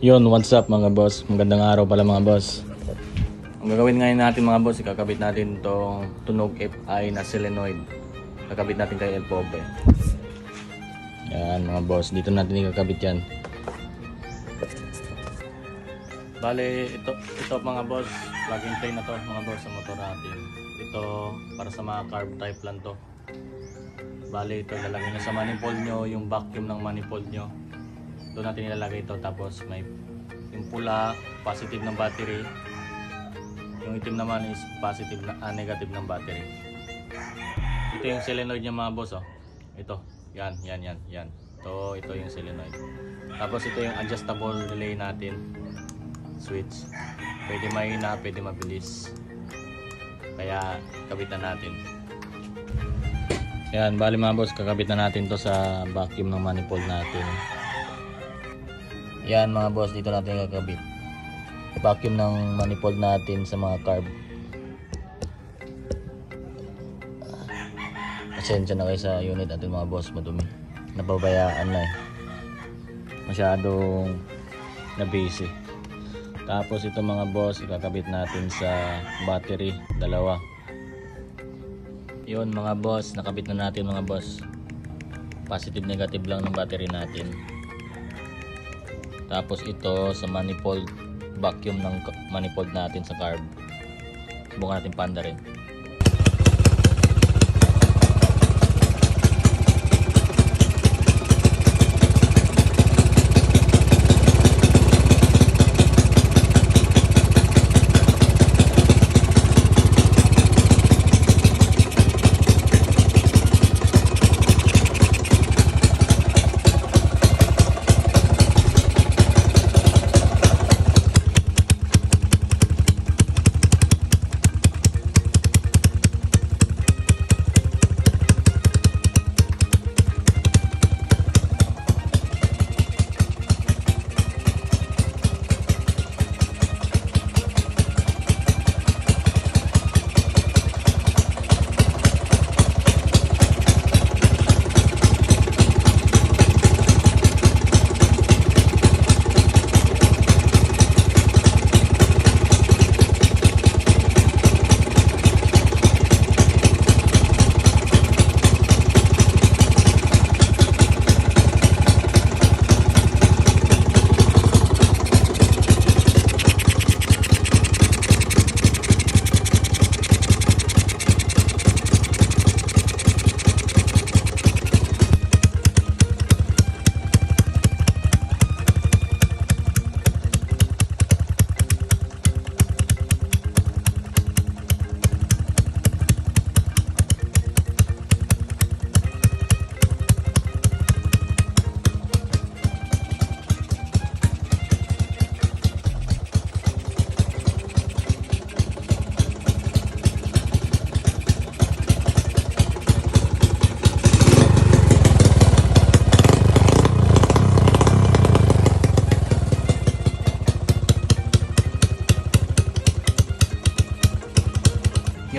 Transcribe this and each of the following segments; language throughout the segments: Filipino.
Yun, what's up mga boss? Magandang araw pala mga boss. Ang gagawin ngayon natin mga boss, ikakabit natin tong tunog FI na solenoid. Kakabit natin kay El Pobre. Yan mga boss, dito natin ikakabit yan. Bale, ito, ito mga boss, and play na to mga boss sa motor natin. Ito, para sa mga carb type lang to. Bale, ito ilalagay nyo sa manifold nyo, yung vacuum ng manifold nyo. Doon natin ilalagay ito tapos may yung pula, positive ng battery. Yung itim naman is positive na ah, negative ng battery. Ito yung solenoid niya mga boss oh. Ito, yan, yan, yan, yan. Ito, ito yung solenoid. Tapos ito yung adjustable relay natin. Switch. Pwede mahina, pwede mabilis. Kaya kabitan natin. Yan, bali mga boss, kakabit na natin to sa vacuum ng manifold natin. Yan mga boss, dito natin kakabit. Vacuum ng manifold natin sa mga carb. Pasensya na kayo sa unit natin mga boss, madumi. Nababayaan na eh. Masyadong na busy. Tapos ito mga boss, ikakabit natin sa battery, dalawa. Yun mga boss, nakabit na natin mga boss. Positive negative lang ng battery natin. Tapos ito sa manifold, vacuum ng manifold natin sa carb. Subukan natin panda rin.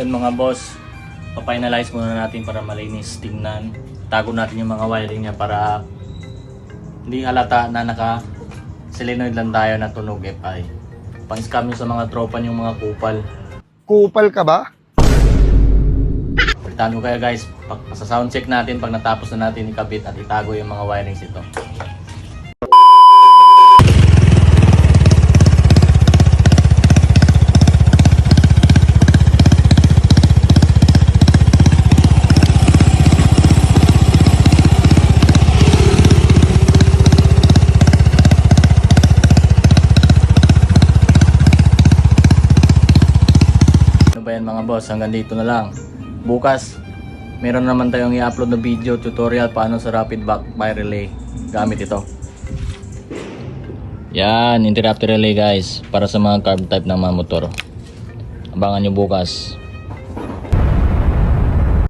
Yun mga boss, pafinalize muna natin para malinis tingnan. Tago natin yung mga wiring niya para hindi halata na naka solenoid lang tayo na tunog FI. Pang-scam yung sa mga tropa yung mga kupal. Kupal ka ba? Palitan ko kaya guys, pag, sa sound check natin pag natapos na natin ikabit at itago yung mga wirings ito. Ano ba boss? Hanggang dito na lang. Bukas, meron naman tayong i-upload na video tutorial paano sa rapid backfire relay gamit ito. Yan, interrupter relay guys para sa mga carb type ng mga motor. Abangan nyo bukas.